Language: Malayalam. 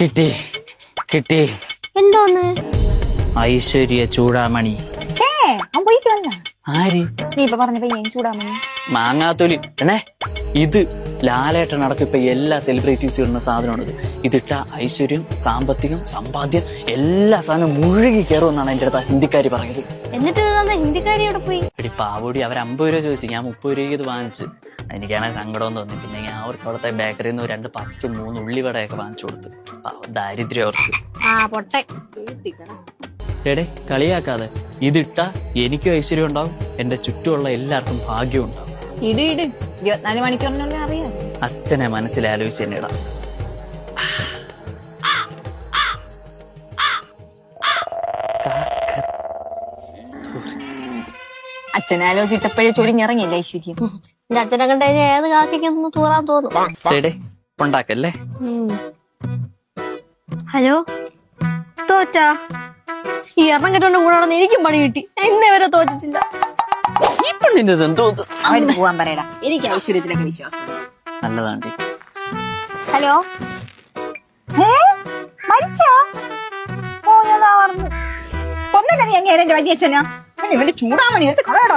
കിട്ടി. കിട്ടി. എന്തോന്ന്? ഐശ്വര്യ ചൂടാമണി. ആര്? നീ ഇപ്പൊ പറഞ്ഞ പയ്യൻ ചൂടാമണി. മാങ്ങാത്തൊലി എണേ ഇത് ലാലേട്ടൻ അടക്കം ഇപ്പൊ എല്ലാ സെലിബ്രിറ്റീസും ഇടുന്ന സാധനമാണിത്. ഇത് ഇതിട്ട ഐശ്വര്യം സാമ്പത്തികം സമ്പാദ്യം എല്ലാ സാധനവും മുഴുകി കയറുമെന്നാണ് എന്റെ അടുത്ത് ഹിന്ദിക്കാരി പറഞ്ഞത് എന്നിട്ട് ഹിന്ദിക്കാരി അവിടെ പോയി? എടി പാവോടി അവർ അമ്പത് രൂപ ചോദിച്ചു. ഞാൻ മുപ്പത് രൂപയ്ക്ക് ഇത് വാങ്ങിച്ചു. എനിക്കാണെങ്കിൽ സങ്കടം തോന്നി പിന്നെ ഞാൻ അവർക്ക് അവിടുത്തെ ബേക്കറിയിൽ നിന്ന് രണ്ട് പപ്സ് മൂന്ന് ഉള്ളിവടയൊക്കെ വാങ്ങിച്ചു കൊടുത്തു. ദാരിദ്ര്യം അവർക്ക്. ആ പൊട്ടെ. എടേ കളിയാക്കാതെ. ഇതിട്ട എനിക്കും ഐശ്വര്യം ഉണ്ടാവും. എന്റെ ചുറ്റുമുള്ള എല്ലാവർക്കും ഭാഗ്യം ഉണ്ടാവും. ഇട് ഇട്. ഇരുപത്തിനാല് മണിക്കൂറിനുള്ളിൽ അറിയാം. അച്ഛനെ മനസ്സിലാലോചിച്ച് തന്നെ ഇടാം. അച്ഛനെ ആലോചിച്ചിട്ടപ്പോഴേ ചൊരിഞ്ഞിറങ്ങിയല്ലേ ഐശ്വര്യം? എന്റെ അച്ഛനെ കണ്ട ഏത് കാക്കിക്കൊന്നും തൂറാൻ തോന്നും? ഉണ്ടാക്കല്ലേ? ഹലോ? തോറ്റാ? ഈ എണ്ണം കെട്ടോണ്ട് കൂടെ നടന്ന് എനിക്കും പണി കിട്ടി. ഇന്നേ വരെ തോറ്റിട്ടില്ല. ഇപ്പൊ? അവന് പോവാൻ പറയടാ. എനിക്ക് ഐശ്വര്യത്തിലൊക്കെ വിശ്വാസം നല്ലതാണ്ടി ഹലോ? മരിച്ചോ? ഞാൻ. കൊന്നില്ല നീ അങ്ങേരെ വലിയച്ഛനാ ഇവന്റെ ചൂടാമണി എടുത്ത് കളയടാ